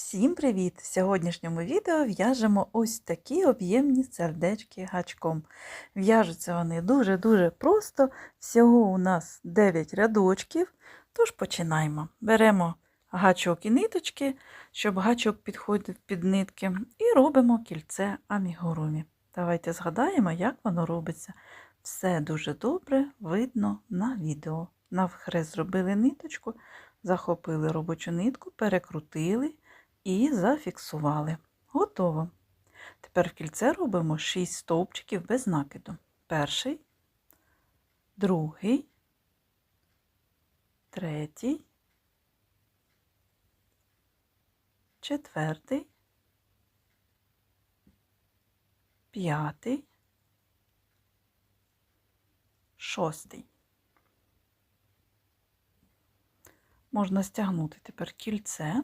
Всім привіт! В сьогоднішньому відео в'яжемо ось такі об'ємні сердечки гачком. В'яжуться вони дуже-дуже просто. Всього у нас 9 рядочків. Тож починаємо. Беремо гачок і ниточки, щоб гачок підходив під нитки, і робимо кільце амігурумі. Давайте згадаємо, як воно робиться. Все дуже добре видно на відео. Навхрест зробили ниточку, захопили робочу нитку, перекрутили і зафіксували. Готово. Тепер в кільце робимо 6 стовпчиків без накиду. Перший, другий, третій, четвертий, п'ятий, шостий. Можна стягнути тепер кільце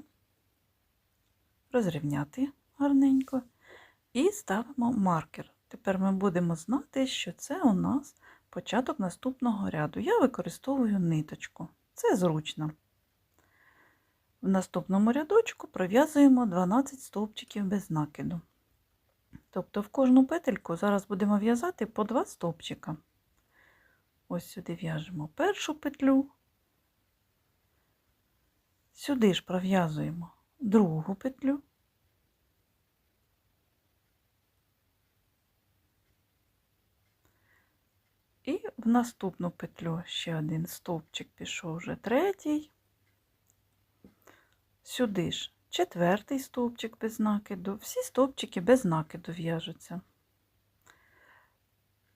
розрівняти гарненько і ставимо маркер. Тепер ми будемо знати, що це у нас початок наступного ряду. Я використовую ниточку, це зручно. В наступному рядочку пров'язуємо 12 стовпчиків без накиду. Тобто в кожну петельку зараз будемо в'язати по 2 стовпчика. Ось сюди в'яжемо першу петлю, сюди ж пров'язуємо другу петлю. І в наступну петлю ще один стовпчик пішов вже третій. Сюди ж четвертий стовпчик без накиду. Всі стовпчики без накиду в'яжуться.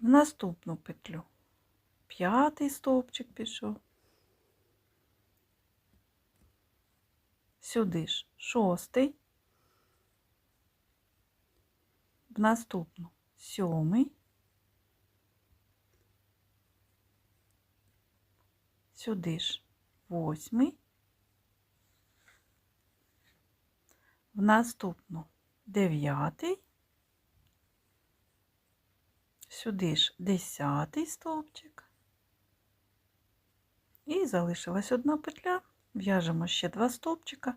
В наступну петлю п'ятий стовпчик пішов. Сюди ж. Шостий, в наступну. Сьомий, сюди ж. Восьмий, в наступну. Дев'ятий, сюди ж десятий стовпчик, і залишилась одна петля. В'яжемо ще два стовпчика,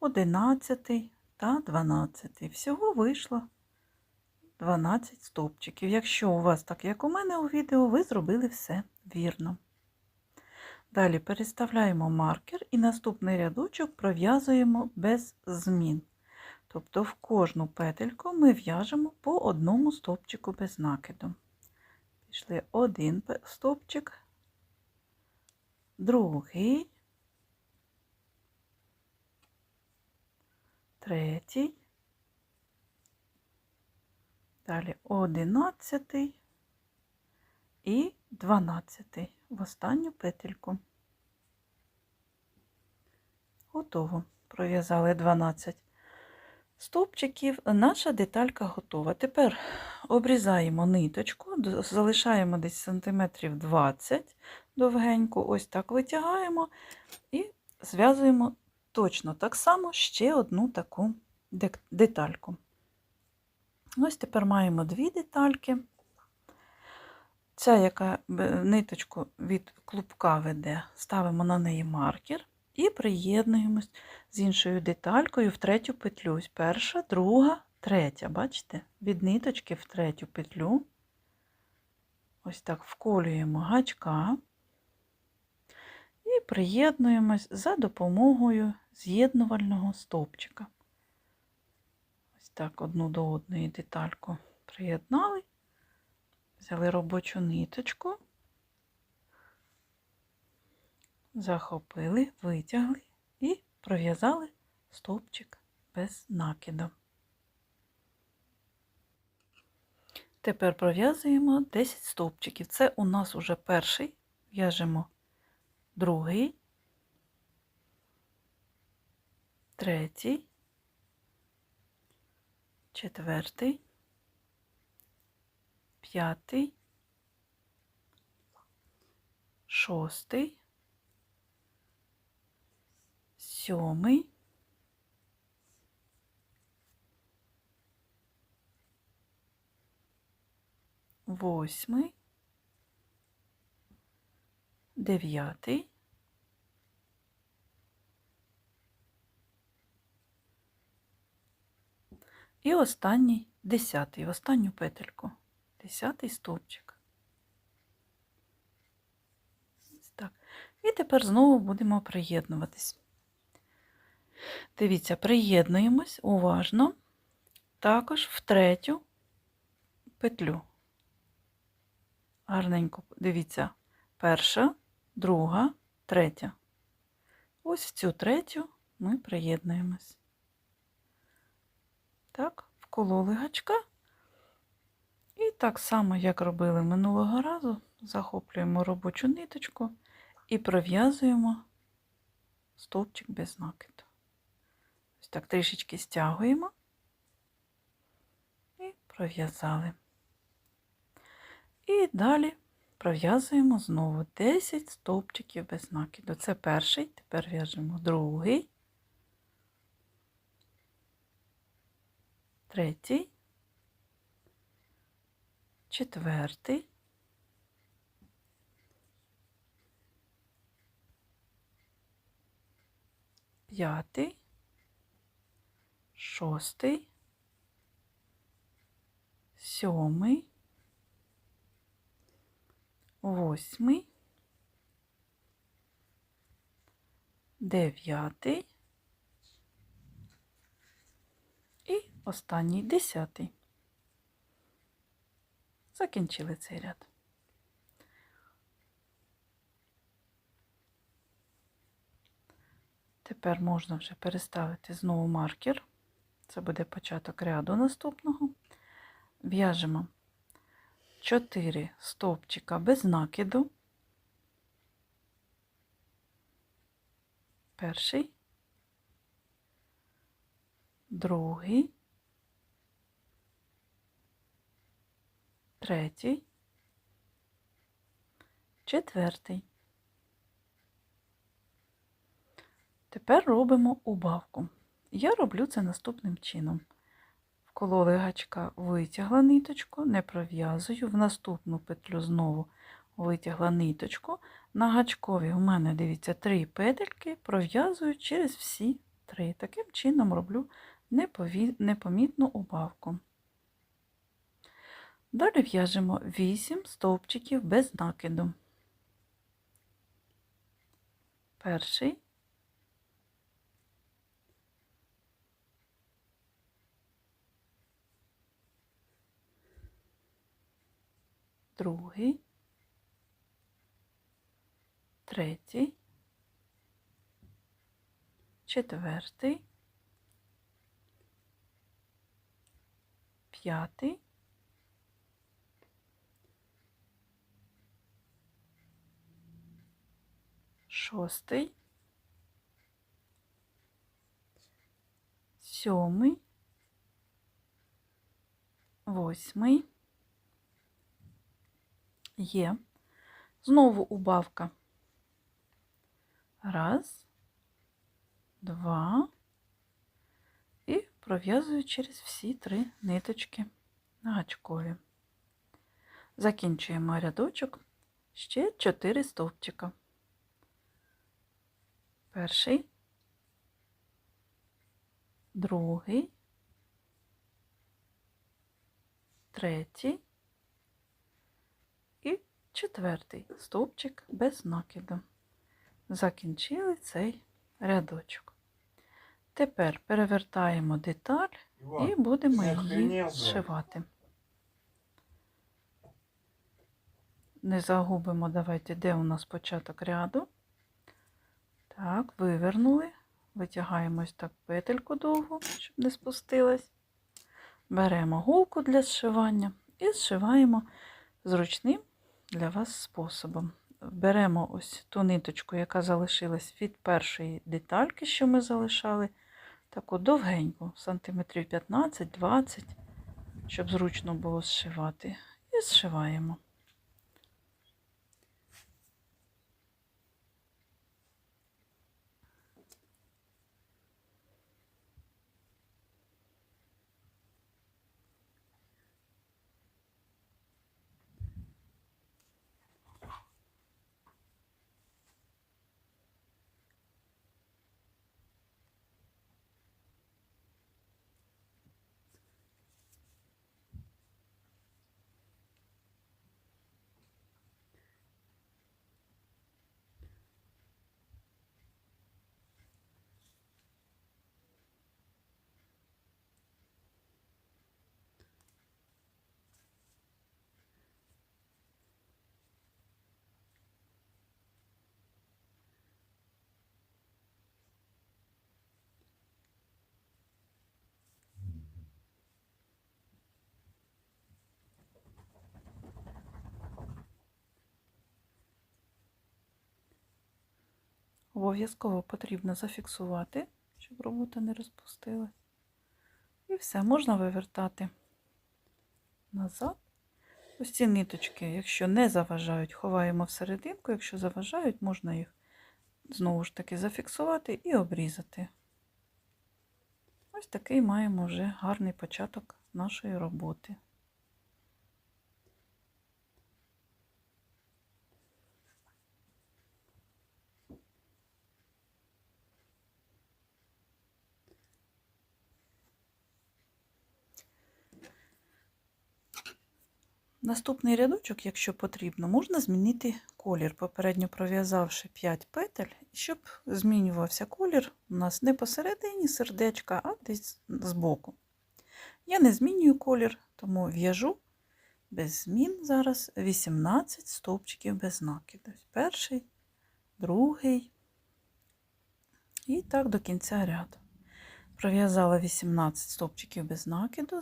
11 та 12. Всього вийшло 12 стовпчиків. Якщо у вас, так як у мене у відео, ви зробили все вірно. Далі переставляємо маркер і наступний рядочок пров'язуємо без змін. Тобто в кожну петельку ми в'яжемо по одному стовпчику без накиду. Пішли один стовпчик, другий. Третій, далі одинадцятий і дванадцятий в останню петельку. Готово. Пров'язали 12 стовпчиків, наша деталька готова. Тепер обрізаємо ниточку, залишаємо десь сантиметрів 20 довгенько, ось так витягаємо і зв'язуємо точно так само ще одну таку детальку. Ось тепер маємо дві детальки. Ця, яка ниточку від клубка веде, ставимо на неї маркер і приєднуємось з іншою деталькою в третю петлю. Ось Перша, друга, третя. Бачите? Від ниточки в третю петлю. Ось так вколюємо гачка і приєднуємось за допомогою з'єднувального стовпчика. Ось так одну до одної детальку приєднали, взяли робочу ниточку, захопили, витягли і пров'язали стовпчик без накиду. Тепер пров'язуємо 10 стовпчиків. Це у нас уже перший, в'яжемо другий, третій, четвертий, п'ятий, шостий, сьомий, восьмий, дев'ятий, І останній десятий, останню петельку. Десятий стовпчик. Так. І тепер знову будемо приєднуватись. Дивіться, приєднуємось уважно, також в третю петлю. Гарненько дивіться, перша, друга, третя. Ось в цю третю ми приєднуємось. Так, вкололи гачка. І так само, як робили минулого разу, захоплюємо робочу ниточку і пров'язуємо стовпчик без накиду. Ось так трішечки стягуємо і пров'язали. І далі пров'язуємо знову 10 стовпчиків без накиду. Це перший, тепер в'яжемо другий, третій, четвертий, п'ятий, шостий, сьомий, восьмий, дев'ятий і останній десятий. Закінчили цей ряд. Тепер можна вже переставити знову маркер. Це буде початок ряду наступного. В'яжемо 4 стовпчика без накиду. Перший, другий, третій, четвертий. Тепер робимо убавку. Я роблю це наступним чином. Вкололи гачка, витягла ниточку, не пров'язую, в наступну петлю знову витягла ниточку. На гачкові у мене, дивіться, три петельки, пров'язую через всі три. Таким чином роблю непомітну убавку. Далі в'яжемо 8 стовпчиків без накиду. Перший, другий, третій, четвертий, п'ятий, шостий, сьомий, восьмий. Є. Знову убавка. Раз, два. І пров'язую через всі три ниточки на гачкові. Закінчуємо рядочок ще 4 стовпчика. Перший, другий, третій, четвертий стовпчик без накиду. Закінчили цей рядочок. Тепер перевертаємо деталь і будемо її зшивати. Не загубимо, давайте, де у нас початок ряду. Так, вивернули, витягаємо ось так петельку довгу, щоб не спустилась. Беремо гулку для зшивання і зшиваємо зручним для вас способом. Беремо ось ту ниточку, яка залишилась від першої детальки, що ми залишали, таку довгеньку, сантиметрів 15-20, щоб зручно було зшивати. І зшиваємо. Обов'язково потрібно зафіксувати, щоб робота не розпустилась. І все, можна вивертати назад. Ось ці ниточки, якщо не заважають, ховаємо всерединку, якщо заважають, можна їх знову ж таки зафіксувати і обрізати. Ось такий маємо вже гарний початок нашої роботи. Наступний рядочок, якщо потрібно, можна змінити колір, попередньо пров'язавши 5 петель, щоб змінювався колір у нас не посередині сердечка, а десь збоку. Я не змінюю колір, тому в'яжу без змін зараз 18 стовпчиків без накиду. Перший, другий і так до кінця ряду. Пров'язала 18 стовпчиків без накиду.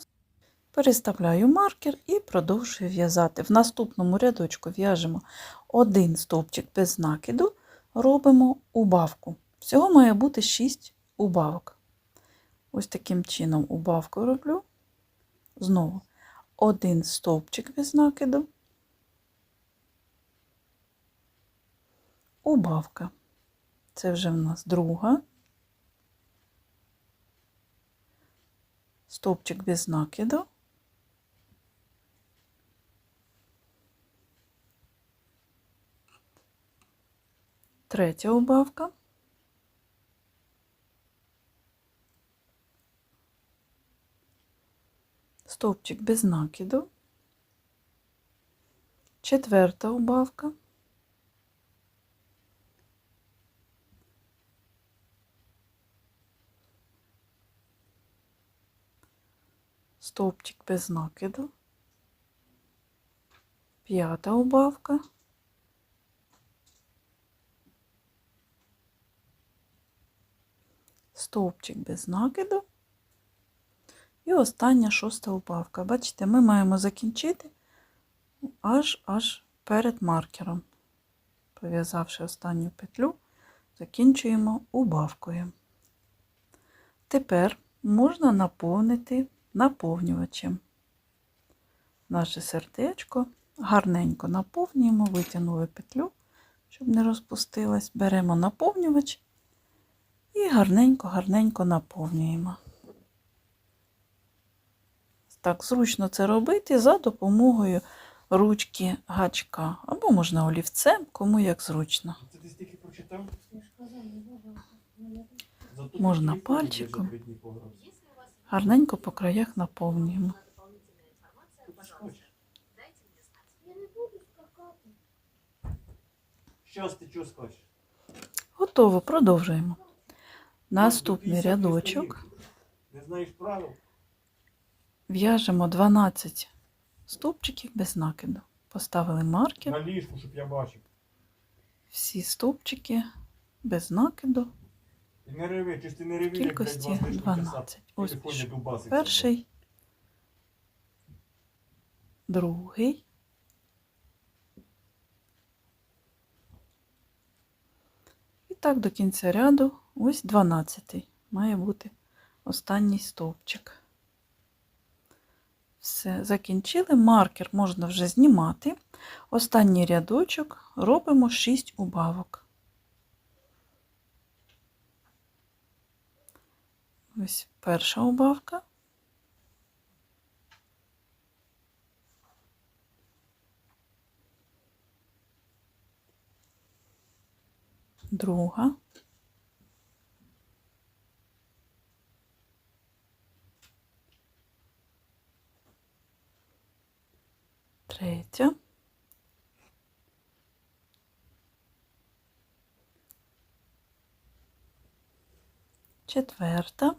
Переставляю маркер і продовжую в'язати. В наступному рядочку в'яжемо один стовпчик без накиду, робимо убавку. Всього має бути 6 убавок. Ось таким чином убавку роблю. Знову один стовпчик без накиду, убавка. Це вже в нас друга. Стовпчик без накиду. Третя убавка. Стовпчик без накиду. Четверта убавка. Стовпчик без накиду. П'ята убавка. Стовпчик без накиду. І остання шоста убавка. Бачите, ми маємо закінчити аж аж перед маркером. Пов'язавши останню петлю, закінчуємо убавкою. Тепер можна наповнити наповнювачем. Наше сердечко гарненько наповнюємо, витягнули петлю, щоб не розпустилась. Беремо наповнювач і гарненько-гарненько наповнюємо. Так, зручно це робити за допомогою ручки гачка. Або можна олівцем, кому як зручно. Можна пальчиком. Гарненько по краях наповнюємо. Готово, продовжуємо. Наступний рядочок. Не знаєш правил? В'яжемо 12 стовпчиків без накиду. Поставили маркер, На ліжку, щоб я бачив. всі стовпчики без накиду. І не реви, чи ж ти не реви, Кількості вас 12. Ось Перший, другий. І так до кінця ряду, ось 12 має бути останній стовпчик. Все, закінчили. Маркер можна вже знімати. Останній рядочок робимо 6 убавок. Ось перша убавка. Друга. Третя. Четверта.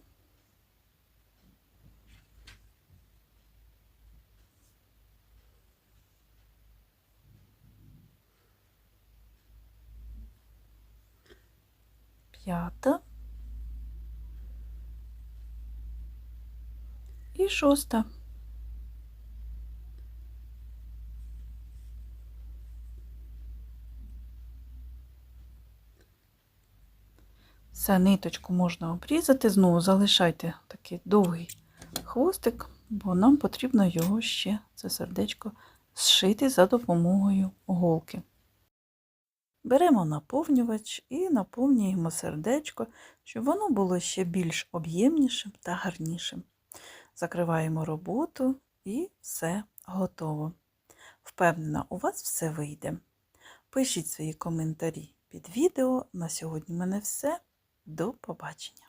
П'ята. І шоста. Все, ниточку можна обрізати. Знову залишайте такий довгий хвостик, бо нам потрібно його ще, це сердечко, зшити за допомогою голки. Беремо наповнювач і наповнюємо сердечко, щоб воно було ще більш об'ємнішим та гарнішим. Закриваємо роботу і все готово. Впевнена, у вас все вийде. Пишіть свої коментарі під відео. На сьогодні в мене все. До побачення!